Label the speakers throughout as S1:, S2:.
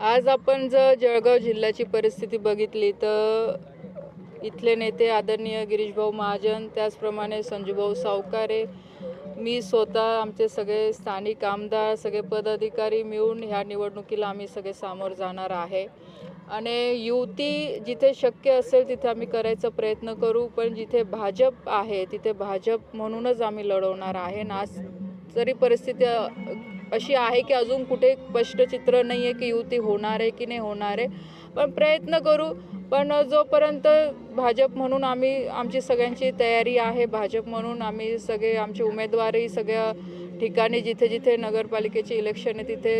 S1: आज आपण जर जळगाव जिल्ह्याची परिस्थिती बघितली तर इथले नेते आदरणीय गिरीशभाऊ महाजन त्याचप्रमाणे संजूभाऊ सावकारे मी स्वतः आमचे सगळे स्थानिक आमदार सगळे पदाधिकारी मिळून ह्या निवडणुकीला आम्ही सगळे सामोर जाणार आहे. आणि युती जिथे शक्य असेल तिथे आम्ही करायचा प्रयत्न करू पण जिथे भाजप आहे तिथे भाजप म्हणूनच आम्ही लढवणार आहे. ना आज जरी परिस्थिती अशी आहे की अजून कुठे स्पष्ट चित्र नाही आहे की युती होणार आहे की नाही होणार आहे. पण प्रयत्न करू. पण जोपर्यंत भाजप म्हणून आम्ही आमची सगळ्यांची तयारी आहे भाजप म्हणून आम्ही सगळे आमचे उमेदवारही सगळ्या ठिकाणी जिथे जिथे नगरपालिकेचे इलेक्शन आहे तिथे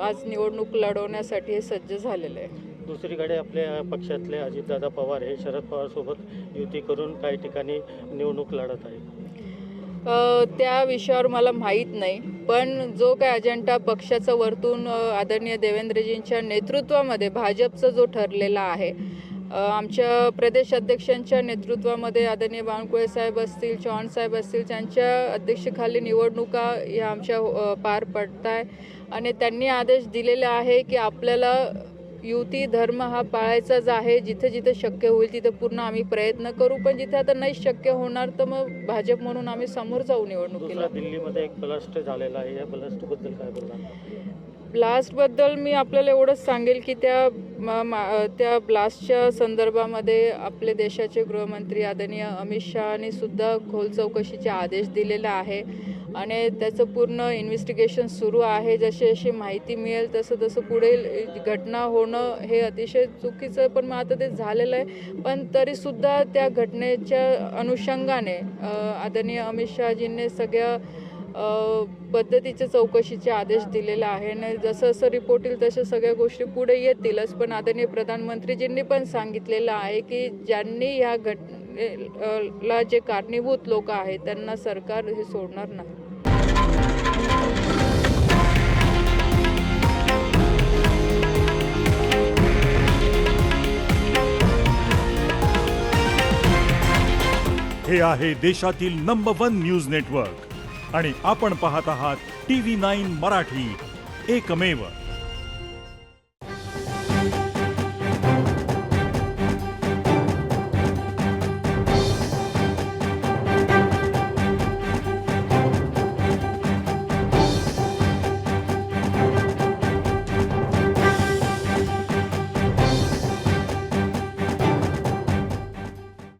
S1: आज निवडणूक लढवण्यासाठी हे सज्ज झालेलं आहे.
S2: दुसरीकडे आपल्या पक्षातले अजितदादा पवार हे शरद पवारसोबत युती करून काही ठिकाणी निवडणूक लढत आहे
S1: त्या विषयावर मला माहीत नाही. पण जो काय अजेंडा पक्षाचं वरतून आदरणीय देवेंद्रजींच्या नेतृत्वामध्ये भाजपचं जो ठरलेला आहे आमच्या प्रदेश अध्यक्षांच्या नेतृत्वामध्ये आदरणीय बावनकुळे साहेब असतील चव्हाण साहेब असतील त्यांच्या अध्यक्षेखाली निवडणुका या आमच्या पार पडत आहे आणि त्यांनी आदेश दिलेला आहे की आपल्याला युती धर्म हा पाळायचाच आहे. जिथे जिथे शक्य होईल तिथे पूर्ण आम्ही प्रयत्न करू. पण जिथे आता नाही शक्य होणार तर मग भाजप म्हणून आम्ही समोर जाऊ निवडणुकीला.
S2: दिल्लीमध्ये एक ब्लास्ट झालेला आहे. या ब्लास्टबद्दल काय बोलणार?
S1: ब्लास्टबद्दल मी आपल्याला एवढंच सांगेल की त्या त्या ब्लास्टच्या संदर्भामध्ये आपले देशाचे गृहमंत्री आदरणीय अमित शहानी सुद्धा खोल चौकशीचे आदेश दिलेला आहे. आणि त्याचं पूर्ण इन्व्हेस्टिगेशन सुरू आहे. जशी जशी माहिती मिळेल तसं तसं पुढे घटना होणं हे अतिशय चुकीचं पण मग आता ते झालेलं आहे. पण तरीसुद्धा त्या घटनेच्या अनुषंगाने आदरणीय अमित शहाजींनी सगळ्या पद्धतीच्या पद्धतीचे चौकशीचे आदेश दिलेले आहे. आणि जसं जसं रिपोर्ट येईल तशा सगळ्या गोष्टी पुढे येतीलच. पण आदरणीय प्रधानमंत्रीजींनी पण सांगितलेलं आहे की ज्यांनी ह्या ला जे कारणीभूत लोक आहेत त्यांना सरकार हे सोडणार नाही.
S3: हे आहे देशातील नंबर वन न्यूज नेटवर्क आणि आपण पाहत आहात टी व्ही नाईन मराठी. एकमेव